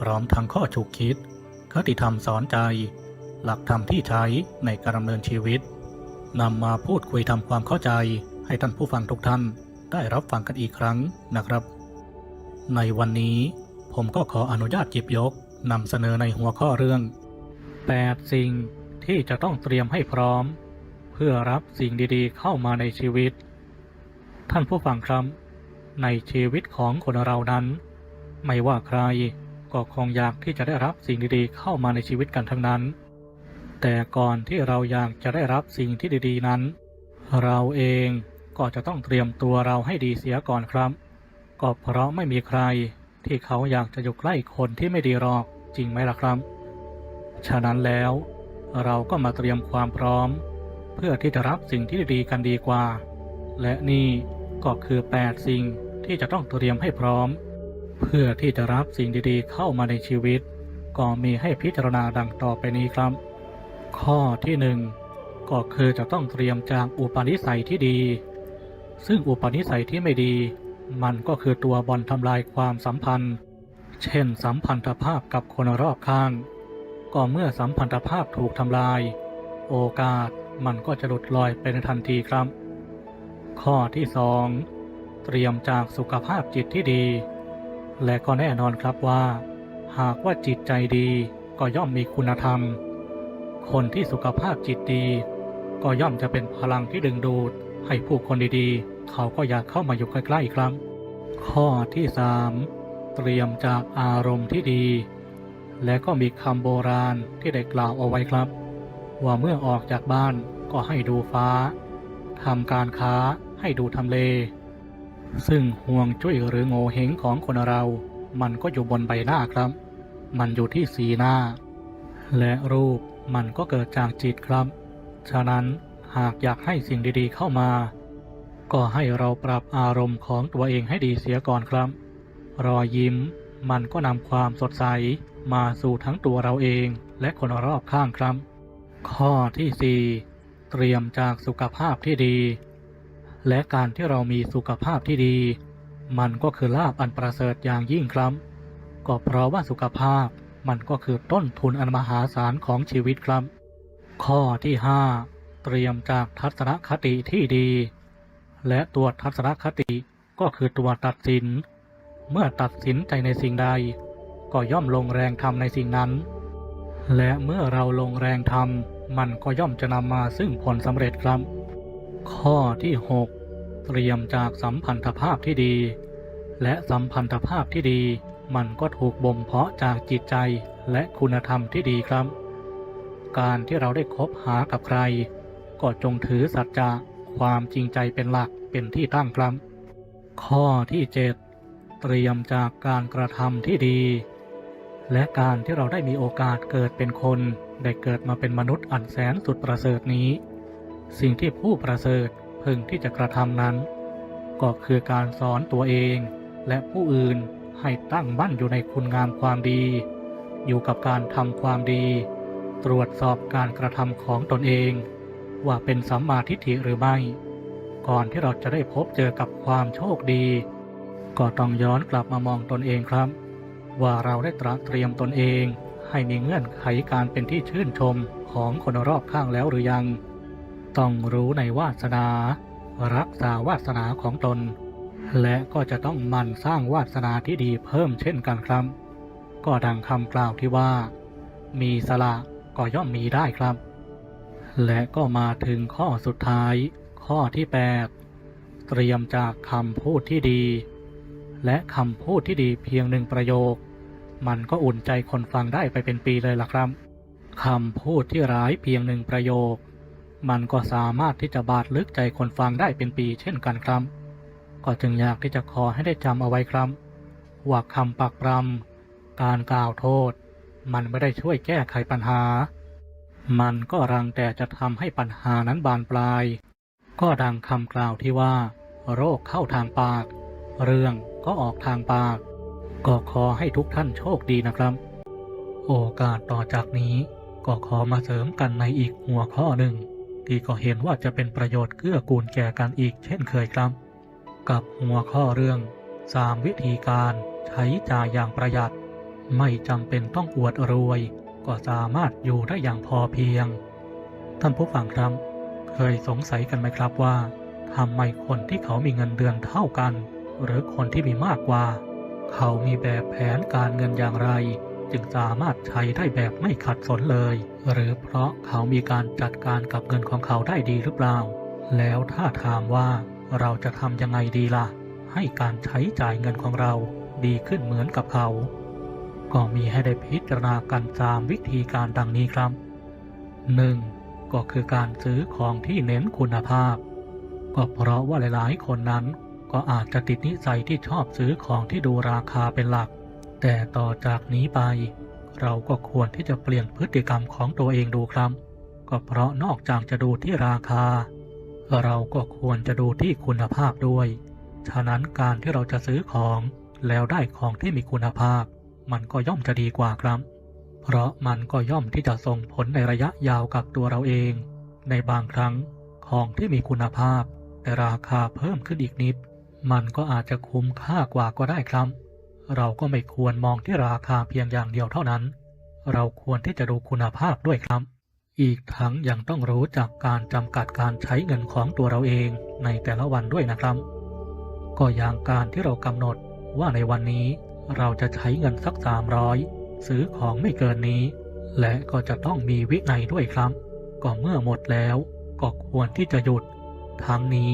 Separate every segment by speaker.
Speaker 1: พร้อมทั้งข้อฉุกคิด คติธรรมสอนใจ หลักธรรมที่ใช้ในการดำเนินชีวิตนำมาพูดคุยทำความเข้าใจ ให้ท่านผู้ฟังทุกท่านได้รับฟังกันอีกครั้งนะครับ ในวันนี้ผมก็ขออนุญาตจิบยกนำเสนอในหัวข้อเรื่อง 8 สิ่งที่จะต้องเตรียมให้พร้อม เพื่อรับสิ่งดีๆ เข้ามาในชีวิต ท่านผู้ฟังครับ ในชีวิตของคนเรานั้น ไม่ว่าใคร ก็คงอยากที่จะได้รับสิ่งดีๆ เข้ามาในชีวิตกันทั้งนั้น แต่ก่อนที่เราอยากจะได้รับสิ่งที่ดีๆนั้น เราเองก็จะต้องเตรียมตัวเราให้ดีเสียก่อนครับ ก็เพราะไม่มีใครที่เขาอยากจะอยู่ใกล้คนที่ไม่ดีหรอกจริงไหมล่ะครับ ฉะนั้นแล้ว เราก็มาเตรียมความพร้อม เพื่อที่จะรับสิ่งที่ดีๆกันดีกว่า และนี่ก็คือ 8 สิ่งที่จะต้องเตรียมให้พร้อม เพื่อที่จะรับสิ่งดีๆ เข้ามาในชีวิต ก็มีให้พิจารณาดังต่อไปนี้ครับ ข้อที่หนึ่งก็คือจะต้องเตรียมจากอุปนิสัยที่ดี ซึ่งอุปนิสัยที่ไม่ดี มันก็คือตัวบอลทำลายความสัมพันธ์ เช่น สัมพันธภาพกับคนรอบข้าง ก็เมื่อสัมพันธภาพถูกทำลาย โอกาสมันก็จะหลุดลอยไปในทันทีครับ ข้อที่สองเตรียมจากสุขภาพจิตที่ดี และก็แน่นอนครับว่า หากว่าจิตใจดีก็ย่อมมีคุณธรรม คนที่สุขภาพจิตดี ก็ย่อมจะเป็นพลังที่ดึงดูด ให้ผู้คนดีๆ เขาก็อยากเข้ามาอยู่ใกล้ๆครับ ข้อที่สามเตรียมจากอารมณ์ที่ดี และก็มีคำโบราณที่ได้กล่าวเอาไว้ครับ ว่าเมื่อออกจากบ้านก็ให้ดูฟ้าทำการค้าให้ดูทำเล ซึ่งห่วงจุ้ยหรือโงเฮงของคนเรา มันก็อยู่บนใบหน้าครับ มันอยู่ที่สีหน้า และรูปมันก็เกิดจากจิตครับ ฉะนั้นหากอยากให้สิ่งดีๆเข้ามา ก็ให้เราปรับอารมณ์ของตัวเองให้ดีเสียก่อนครับ รอยยิ้ม มันก็นำความสดใสมาสู่ทั้งตัวเราเองและคนรอบข้างครับ ข้อที่ 4 เตรียมจากสุขภาพที่ดี และการที่เรามีสุขภาพที่ดี มันก็คือลาบอันประเสริฐอย่างยิ่งครับ ก็เพราะว่าสุขภาพมันก็คือต้นทุนอันมหาศาลของชีวิตครับ ข้อที่ 5 เตรียมจากทัศนคติที่ดี และตัวทัศนคติก็คือตัวตัดสิน เมื่อตัดสินใจในสิ่งใด ก็ย่อมลงแรงทำในสิ่งนั้น และเมื่อเราลงแรงทำมันก็ย่อมจะนำมาซึ่งผลสำเร็จครับ ข้อที่ 6 เตรียมจากสัมพันธภาพที่ดี และสัมพันธภาพที่ดี มันก็ถูกบ่มเพาะจากจิตใจและคุณธรรมที่ดีครับ การที่เราได้คบหากับใคร ก็จงถือสัจจะความจริงใจเป็นหลักเป็นที่ตั้งครับ ข้อที่ 7 เตรียมจากการกระทำที่ดี และการที่เราได้มีโอกาสเกิดเป็นคน ได้เกิดมาเป็นมนุษย์อันแสนสุดประเสริฐนี้ สิ่งที่ผู้ประเสริฐ พึงที่จะกระทำนั้น ก็คือการสอนตัวเองและผู้อื่นให้ตั้งมั่นอยู่ในคุณงามความดี อยู่กับการทำความดี ตรวจสอบการกระทำของตนเอง ว่าเป็นสัมมาทิฏฐิหรือไม่ ก่อนที่เราจะได้พบเจอกับความโชคดี ก็ต้องย้อนกลับมามองตนเองครับ ว่าเราได้ตระเตรียมตนเอง ให้มีเงื่อนไขการเป็นที่ชื่นชมของคนรอบข้างแล้วหรือยัง ต้องรู้ในวาสนา รักษาวาสนาของตน และก็จะต้องมันสร้างวาสนาที่ดีเพิ่มเช่นกันครับ ก็ดังคำกล่าวที่ว่า มีสละก็ย่อมมีได้ครับ และก็มาถึงข้อสุดท้าย ข้อที่ 8 เตรียมจากคำพูดที่ดี และคำพูดที่ดีเพียงหนึ่งประโยค มันก็อุ่นใจคนฟังได้ไปเป็นปีเลยล่ะครับคำพูดที่ร้ายเพียงหนึ่งประโยค มันก็สามารถที่จะบาดลึกใจคนฟังได้เป็นปีเช่นกันครับ ก็จึงอยากที่จะขอให้ได้จำเอาไว้ครับ ว่าคำปักปรำการกล่าวโทษ มันไม่ได้ช่วยแก้ไขปัญหา มันก็รังแต่จะทำให้ปัญหานั้นบานปลาย ก็ดังคำกล่าวที่ว่า โรคเข้าทางปาก เรื่องก็ออกทางปาก ก็ขอให้ทุกท่านโชคดีนะครับ โอกาสต่อจากนี้ก็ขอมาเสริมกันในอีกหัวข้อหนึ่ง ที่ก็เห็นว่าจะเป็นประโยชน์เกื้อกูลแก่กันอีกเช่นเคยครับ กับหัวข้อเรื่องสามวิธีการใช้จ่ายอย่างประหยัด ไม่จำเป็นต้องอวดรวย ก็สามารถอยู่ได้อย่างพอเพียง ท่านผู้ฟังครับ เคยสงสัยกันไหมครับว่าทำไมคนที่เขามีเงินเดือนเท่ากัน หรือคนที่มีมากกว่า เขามีแบบแผนการเงินอย่างไร จึงสามารถใช้ได้แบบไม่ขัดสนเลย หรือเพราะเขามีการจัดการกับเงินของเขาได้ดีหรือเปล่า แล้วถ้าถามว่าเราจะทำยังไงดีล่ะ ให้การใช้จ่ายเงินของเราดีขึ้นเหมือนกับเขา ก็มีให้ได้พิจารณากันตามวิธีการดังนี้ครับ 1. ก็คือการซื้อของที่เน้นคุณภาพ ก็เพราะว่าหลายๆ คนนั้นก็อาจจะติดนิสัยที่ชอบซื้อของที่ดูราคาเป็นหลัก แต่ต่อจากนี้ไป เราก็ควรที่จะเปลี่ยนพฤติกรรมของตัวเองดูครับ ก็เพราะนอกจากจะดูที่ราคา เราก็ควรจะดูที่คุณภาพด้วย ฉะนั้นการที่เราจะซื้อของแล้วได้ของที่มีคุณภาพ มันก็ย่อมจะดีกว่าครับ เพราะมันก็ย่อมที่จะส่งผลในระยะยาวกับตัวเราเอง ในบางครั้งของที่มีคุณภาพ แต่ราคาเพิ่มขึ้นอีกนิด มันก็อาจจะคุ้มค่ากว่าก็ได้ครับ เราก็ไม่ควรมองที่ราคาเพียงอย่างเดียวเท่านั้น เราควรที่จะดูคุณภาพด้วยครับ อีกทั้งยังต้องรู้จักการจำกัดการใช้เงินของตัวเราเองในแต่ละวันด้วยนะครับ ก็อย่างการที่เรากำหนดว่าในวันนี้เราจะใช้เงินสัก 300 ซื้อของไม่เกินนี้ และก็จะต้องมีวินัยด้วยครับ ก็เมื่อหมดแล้วก็ควรที่จะหยุด ทั้งนี้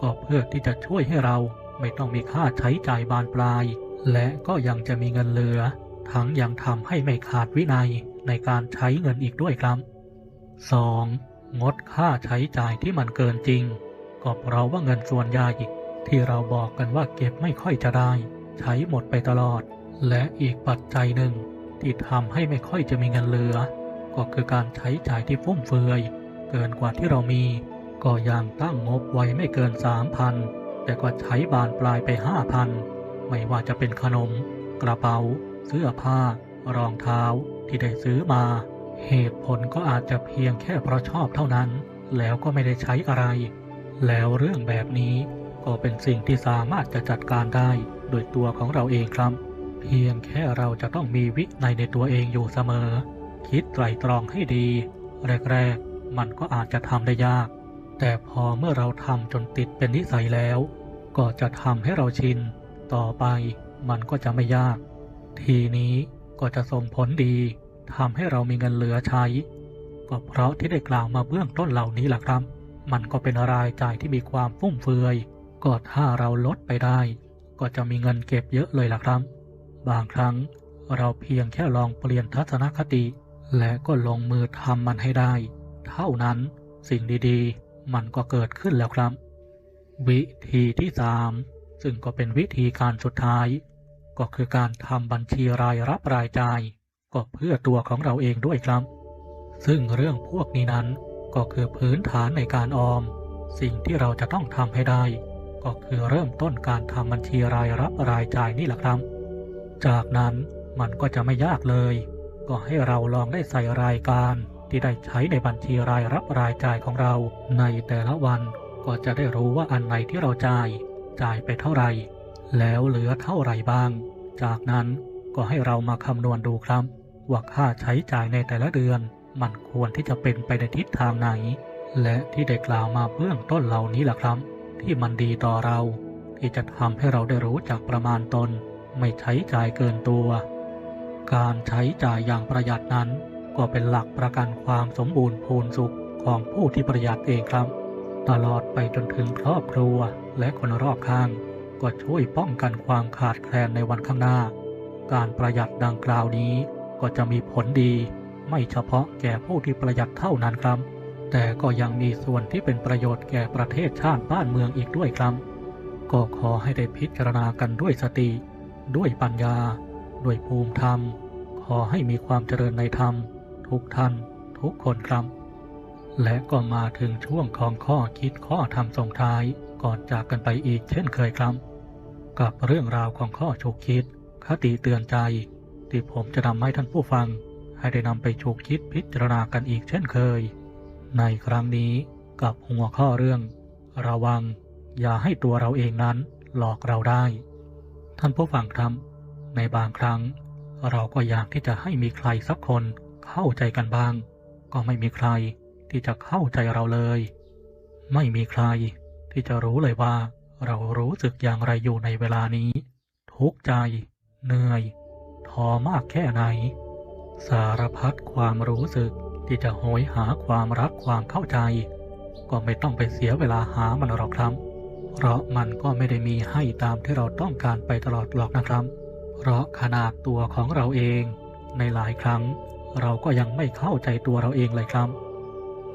Speaker 1: ก็เพื่อที่จะช่วยให้เราไม่ต้องมีค่าใช้จ่ายบานปลาย และก็ยังจะมีเงินเหลือ ทั้งยังทำให้ไม่ขาดวินัยในการใช้เงินอีกด้วยครับ 2. งดค่าใช้จ่ายที่มันเกินจริง ก็เพราะว่าเงินส่วนใหญ่ที่เราบอกกันว่าเก็บไม่ค่อยจะได้ ใช้หมดไปตลอด และอีกปัจจัยหนึ่ง ที่ทำให้ไม่ค่อยจะมีเงินเหลือ ก็คือการใช้จ่ายที่ฟุ่มเฟือย เกินกว่าที่เรามี ก็ยังตั้งงบไว้ไม่เกิน 3,000 แต่ก็ใช้บานปลายไป 5,000 ไม่ว่าจะเป็นขนม กระเป๋า เสื้อผ้า รองเท้าที่ได้ซื้อมา เหตุผลก็อาจจะเพียงแค่เพราะชอบเท่านั้น แล้วก็ไม่ได้ใช้อะไร แล้วเรื่องแบบนี้ก็เป็นสิ่งที่สามารถจะจัดการได้โดยตัวของเราเองครับ เพียงแค่เราจะต้องมีวินัยในตัวเองอยู่เสมอ คิดไตรตรองให้ดี แรกๆ มันก็อาจจะทำได้ยาก แต่พอเมื่อเราทำจนติดเป็นนิสัยแล้ว ก็จะทำให้เราชิน ต่อไปมันก็จะไม่ยาก ทีนี้ก็จะส่งผลดีทำให้เรามีเงินเหลือใช้ ก็เพราะที่ได้กล่าวมาเบื้องต้นเหล่านี้แหละครับ มันก็เป็นรายจ่ายที่มีความฟุ่มเฟือย ก็ถ้าเราลดไปได้ ก็จะมีเงินเก็บเยอะเลยล่ะครับ บางครั้งเราเพียงแค่ลองเปลี่ยนทัศนคติ และก็ลงมือทำมันให้ได้ เท่านั้นสิ่งดีๆ มันก็เกิดขึ้นแล้วครับ วิธีที่สาม ซึ่งก็เป็นวิธีการสุดท้าย ก็คือการทำบัญชีรายรับรายจ่าย ก็เพื่อตัวของเราเองด้วยครับ ซึ่งเรื่องพวกนี้นั้นก็คือพื้นฐานในการออม สิ่งที่เราจะต้องทำให้ได้ ก็คือเริ่มต้นการทำบัญชีรายรับรายจ่ายนี่แหละครับ จากนั้นมันก็จะไม่ยากเลย ก็ให้เราลองได้ใส่รายการที่ได้ใช้ในบัญชีรายรับรายจ่ายของเรา ในแต่ละวันก็จะได้รู้ว่าอันไหนที่เราจ่าย จ่ายไปเท่าไหร่ แล้วเหลือเท่าไหร่บ้าง จากนั้นก็ให้เรามาคำนวณดูครับ ว่าค่าใช้จ่ายในแต่ละเดือน มันควรที่จะเป็นไปในทิศทางไหน และที่ได้กล่าวมาเบื้องต้นเหล่านี้แหละครับ ที่มันดีต่อเรา ที่จะทำให้เราได้รู้จักประมาณตน ไม่ใช้จ่ายเกินตัว การใช้จ่ายอย่างประหยัดนั้น ก็เป็นหลักประกันความสมบูรณ์พูนสุขของผู้ที่ประหยัดเองครับ ตลอดไปจนถึงครอบครัวและคนรอบข้าง ก็ช่วยป้องกันความขาดแคลนในวันข้างหน้า การประหยัดดังกล่าวนี้ก็จะมีผลดี ไม่เฉพาะแก่ผู้ที่ประหยัดเท่านั้นครับ แต่ก็ยังมีส่วนที่เป็นประโยชน์แก่ประเทศชาติบ้านเมืองอีกด้วยครับ ก็ขอให้ได้พิจารณากันด้วยสติ ด้วยปัญญา ด้วยภูมิธรรม ขอให้มีความเจริญในธรรม ทุกท่าน ทุกคนครับ และก็มาถึงช่วงของข้อคิดข้อธรรมส่งท้ายก่อนจากกันไปอีกเช่นเคยครับ กับเรื่องราวของข้อฉุกคิด คติเตือนใจ ที่ผมจะนำให้ท่านผู้ฟัง ให้ได้นำไปฉุกคิดพิจารณากันอีกเช่นเคย ในครั้งนี้กับหัวข้อเรื่อง ระวัง อย่าให้ตัวเราเองนั้นหลอกเราได้ ท่านผู้ฟังครับในบางครั้ง เราก็อยากที่จะให้มีใครสักคนเข้าใจกันบ้าง ก็ไม่มีใคร ที่จะเข้าใจเราเลย ไม่มีใครที่จะรู้เลยว่า เรารู้สึกอย่างไรอยู่ในเวลานี้ ทุกข์ใจ เหนื่อยท้อมากแค่ไหน สารพัดความรู้สึกที่จะโหยหาความรักความเข้าใจ ก็ไม่ต้องไปเสียเวลาหามันหรอกครับ เพราะมันก็ไม่ได้มีให้ตามที่เราต้องการไปตลอดหรอกนะครับ เพราะขนาดตัวของเราเอง ในหลายครั้ง เราก็ยังไม่เข้าใจตัวเราเองเลยครับ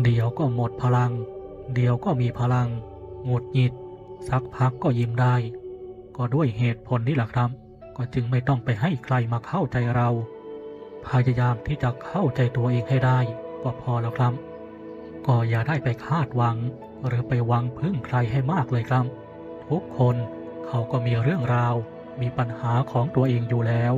Speaker 1: เดี๋ยวก็หมดพลัง เดี๋ยวก็มีพลังหงุดหงิด สักพักก็ยิ้มได้ ก็ด้วยเหตุผลนี่แหละครับ ก็จึงไม่ต้องไปให้ใครมาเข้าใจเรา พยายามที่จะเข้าใจตัวเองให้ได้ ก็พอแล้วครับ ก็อย่าได้ไปคาดหวัง หรือไปหวังพึ่งใครให้มากเลยครับ ทุกคนเขาก็มีเรื่องราว มีปัญหาของตัวเองอยู่แล้ว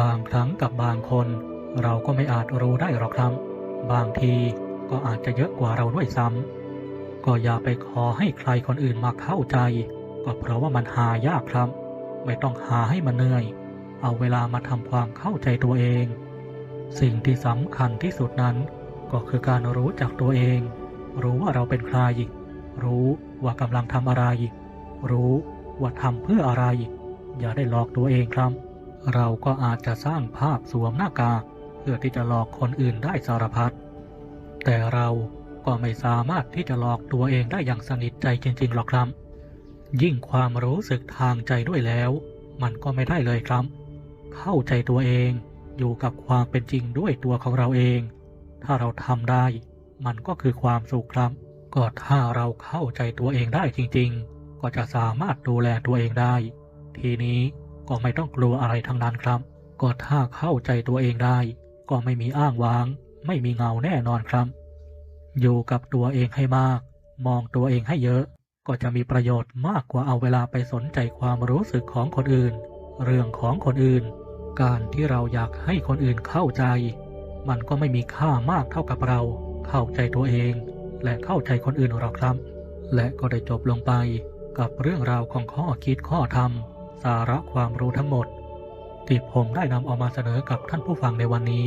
Speaker 1: บางครั้งกับบางคน เราก็ไม่อาจรู้ได้หรอกครับ บางที ก็อาจจะเยอะกว่าเราด้วยซ้ำก็อย่าไปขอให้ใครคนอื่นมาเข้าใจ ก็เพราะว่ามันหายากครับ ไม่ต้องหาให้มันเหนื่อย เอาเวลามาทำความเข้าใจตัวเอง สิ่งที่สำคัญที่สุดนั้น ก็คือการรู้จักตัวเอง รู้ว่าเราเป็นใคร รู้ว่ากำลังทำอะไร รู้ว่าทำเพื่ออะไร อย่าได้หลอกตัวเองครับ เราก็อาจจะสร้างภาพสวมหน้ากากเพื่อที่จะหลอกคนอื่นได้สารพัด แต่เราก็ไม่สามารถที่จะหลอกตัวเองได้อย่างสนิทใจจริงๆหรอกครับ ยิ่งความรู้สึกทางใจด้วยแล้ว มันก็ไม่ได้เลยครับ เข้าใจตัวเองอยู่กับความเป็นจริงด้วยตัวของเราเอง ถ้าเราทำได้ มันก็คือความสุขครับ ก็ถ้าเราเข้าใจตัวเองได้จริงๆ ก็จะสามารถดูแลตัวเองได้ ทีนี้ก็ไม่ต้องกลัวอะไรทั้งนั้นครับ ก็ถ้าเข้าใจตัวเองได้ ก็ไม่มีอ้างว้าง ไม่มีเงาแน่นอนครับ อยู่กับตัวเองให้มาก มองตัวเองให้เยอะ ก็จะมีประโยชน์มากกว่าเอาเวลาไปสนใจความรู้สึกของคนอื่น เรื่องของคนอื่น การที่เราอยากให้คนอื่นเข้าใจ มันก็ไม่มีค่ามากเท่ากับเรา เข้าใจตัวเอง และเข้าใจคนอื่นหรอกครับ และก็ได้จบลงไปกับเรื่องราวของข้อคิดข้อธรรม สาระความรู้ทั้งหมด ที่ผมได้นำเอามาเสนอกับท่านผู้ฟังในวันนี้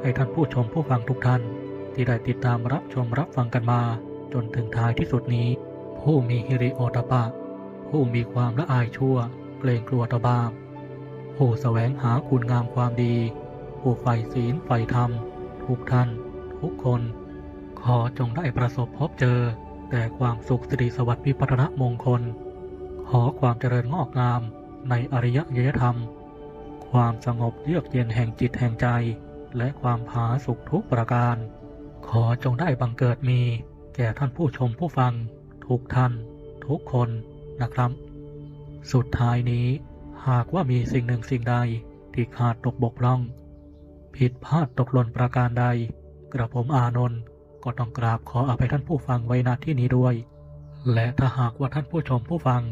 Speaker 1: ให้ท่านผู้ชมผู้ฟังทุกท่าน ที่ได้ติดตามรับชมรับฟังกันมา จนถึงท้ายที่สุดนี้ ผู้มีฮิริโอตปะ ผู้มีความละอายชั่ว เกรงกลัวตบาปผู้แสวงหาคุณงามความดี ผู้ใฝ่ศีลใฝ่ธรรม ทุกท่าน ทุกคน ขอจงได้ประสบพบเจอ แต่ความสุขสิริสวัสดิ์วิปัฒนมงคล ขอความเจริญงอกงามในอริยยธรรม ความสงบเยือกเย็นแห่งจิตแห่งใจ และความผาสุขทุกประการ ขอจงได้บังเกิดมี แก่ท่านผู้ชมผู้ฟัง ทุกท่าน ทุกคนนะครับ สุดท้ายนี้ หากว่ามีสิ่งหนึ่งสิ่งใดที่ขาดตกบกพร่อง ผิดพลาดตกหล่นประการใด กระผมอานนท์ก็ต้องกราบขออภัยท่านผู้ฟังไว้ณที่นี้ด้วย และถ้าหากว่าท่านผู้ชมผู้ฟัง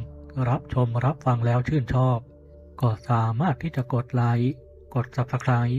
Speaker 1: รับชมรับฟังแล้วชื่นชอบ ก็สามารถที่จะกดไลค์กด Subscribe